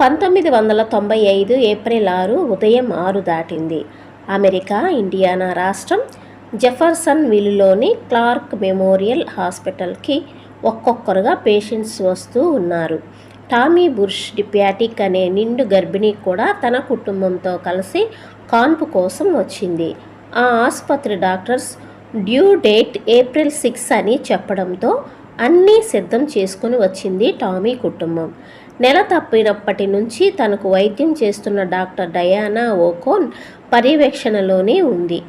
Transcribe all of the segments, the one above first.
పంతొమ్మిది వందల తొంభై ఐదు ఏప్రిల్ ఆరు ఉదయం ఆరు దాటింది. అమెరికా ఇండియానా రాష్ట్రం జెఫర్సన్ విల్లులోని క్లార్క్ మెమోరియల్ హాస్పిటల్కి ఒక్కొక్కరుగా పేషెంట్స్ వస్తూ ఉన్నారు. టామీ బుర్ష్ డిప్యాటిక్ అనే నిండు గర్భిణి కూడా తన కుటుంబంతో కలిసి కాన్పు కోసం వచ్చింది. ఆ ఆసుపత్రి doctors due date April six అని చెప్పడంతో అన్నీ సిద్ధం చేసుకుని వచ్చింది టామీ కుటుంబం. నెల తప్పినప్పటి నుంచి తనకు వైద్యం చేస్తున్న డాక్టర్ డయానా ఓకోన్ పర్యవేక్షణలోనే ఉంది.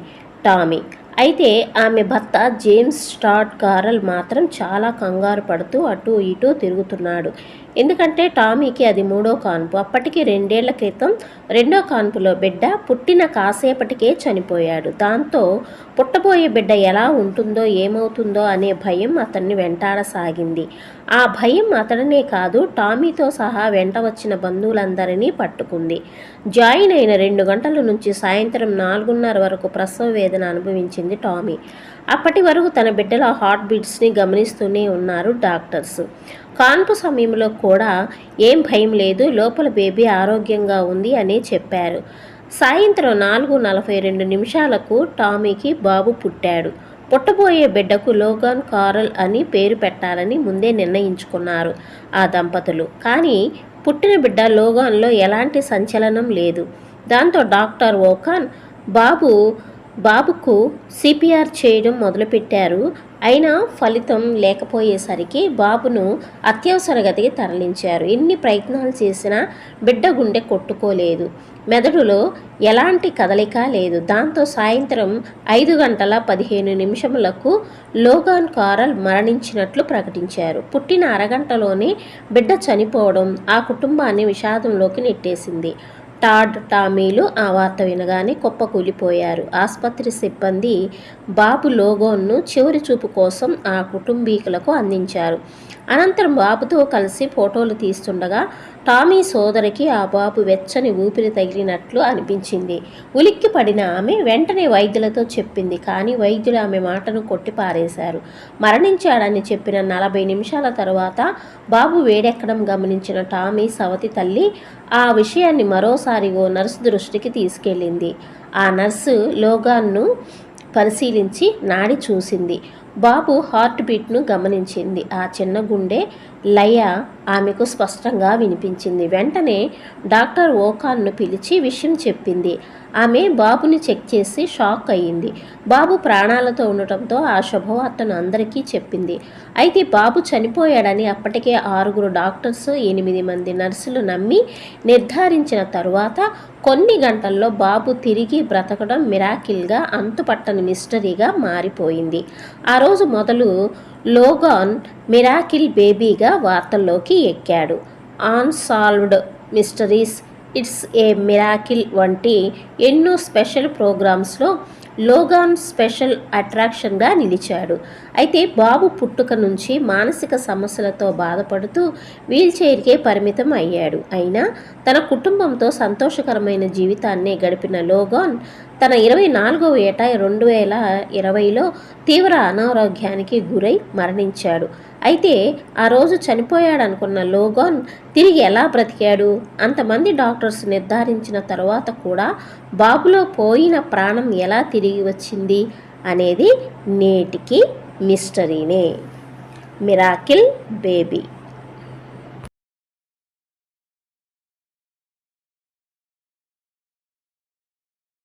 టామీ అయితే ఆమె భర్త జేమ్స్ స్టాట్ కారల్ మాత్రం చాలా కంగారు పడుతూ అటు ఇటు తిరుగుతున్నాడు. ఎందుకంటే టామీకి అది మూడో కాన్పు. అప్పటికి రెండేళ్ళ క్రితం రెండో కాన్పులో బిడ్డ పుట్టిన కాసేపటికే చనిపోయాడు. దాంతో పుట్టబోయే బిడ్డ ఎలా ఉంటుందో ఏమవుతుందో అనే భయం అతన్ని వెంటాడసాగింది. ఆ భయం అతడనే కాదు టామీతో సహా వెంట వచ్చిన బంధువులందరినీ పట్టుకుంది. జాయిన్ అయిన రెండు గంటల నుంచి సాయంత్రం నాలుగున్నర వరకు ప్రసవ వేదన అనుభవించింది టామీ. అప్పటి వరకు తన బిడ్డల హార్ట్ బీట్స్ని గమనిస్తూనే ఉన్నారు డాక్టర్స్. కాన్పు సమయంలో కూడా ఏం భయం లేదు లోపల బేబీ ఆరోగ్యంగా ఉంది అని చెప్పారు. సాయంత్రం నాలుగు నలభై రెండు నిమిషాలకు టామీకి బాబు పుట్టాడు. పుట్టబోయే బిడ్డకు లోగాన్ కారల్ అని పేరు పెట్టాలని ముందే నిర్ణయించుకున్నారు ఆ దంపతులు. కానీ పుట్టిన బిడ్డ లోగాన్లో ఎలాంటి సంచలనం లేదు. దాంతో డాక్టర్ ఓకాన్ బాబు బాబుకు సిపిఆర్ చేయడం మొదలుపెట్టారు. అయినా ఫలితం లేకపోయేసరికి బాబును అత్యవసర గదికి తరలించారు. ఎన్ని ప్రయత్నాలు చేసినా బిడ్డ గుండె కొట్టుకోలేదు. మెదడులో ఎలాంటి కదలిక లేదు. దాంతో సాయంత్రం ఐదు గంటల పదిహేను నిమిషములకు లోగాన్ కారల్ మరణించినట్లు ప్రకటించారు. పుట్టిన అరగంటలోనే బిడ్డ చనిపోవడం ఆ కుటుంబాన్ని విషాదంలోకి నెట్టేసింది. టాడ్ టామీలు ఆ వార్త వినగానే కుప్పకూలిపోయారు. ఆసుపత్రి సిబ్బంది బాబు లోగోన్ను చివరి చూపు కోసం ఆ కుటుంబీకులకు అందించారు. అనంతరం బాబుతో కలిసి ఫోటోలు తీస్తుండగా టామీ సోదరికి ఆ బాబు వెచ్చని ఊపిరి తగిలినట్లు అనిపించింది. ఉలిక్కి పడిన ఆమె వెంటనే వైద్యులతో చెప్పింది కానీ వైద్యులు ఆమె మాటను కొట్టిపారేశారు. మరణించాడని చెప్పిన నలభై నిమిషాల తర్వాత బాబు వేడెక్కడం గమనించిన టామీ సవతి తల్లి ఆ విషయాన్ని మరోసారి ఓ నర్సు దృష్టికి తీసుకెళ్ళింది. ఆ నర్సు లోగాన్ను పరిశీలించి నాడి చూసింది. బాబు హార్ట్ బీట్ను గమనించింది. ఆ చిన్న గుండె లయ ఆమెకు స్పష్టంగా వినిపించింది. వెంటనే డాక్టర్ ఓకాన్ను పిలిచి విషయం చెప్పింది. ఆమె బాబుని చెక్ చేసి షాక్ అయ్యింది. బాబు ప్రాణాలతో ఉండటంతో ఆ శుభవార్తను అందరికీ చెప్పింది. అయితే బాబు చనిపోయాడని అప్పటికే ఆరుగురు డాక్టర్స్ ఎనిమిది మంది నర్సులు నమ్మి నిర్ధారించిన తరువాత కొన్ని గంటల్లో బాబు తిరిగి బ్రతకడం మిరాకిల్గా అంతుపట్టని మిస్టరీగా మారిపోయింది. ఆ రోజు మొదలు లోగాన్ మిరాకిల్ బేబీగా వార్తల్లోకి ఎక్కాడు. Unsolved mysteries it's a miracle వంటి ఎన్నో స్పెషల్ ప్రోగ్రామ్స్లో లోగాన్ స్పెషల్ అట్రాక్షన్గా నిలిచాడు. అయితే బాబు పుట్టుక నుంచి మానసిక సమస్యలతో బాధపడుతూ వీల్చైర్కే పరిమితం అయ్యాడు. అయినా తన కుటుంబంతో సంతోషకరమైన జీవితాన్నే గడిపిన లోగాన్ తన ఇరవై నాలుగవ ఏట రెండు వేల ఇరవైలో తీవ్ర అనారోగ్యానికి గురై మరణించాడు. అయితే ఆ రోజు చనిపోయాడనుకున్న లోగాన్ తిరిగి ఎలా బ్రతికాడు? అంతమంది డాక్టర్స్ నిర్ధారించిన తర్వాత కూడా బాబులో పోయిన ప్రాణం ఎలా తిరిగి వచ్చింది అనేది నేటికి మిస్టరీనే. Miracle baby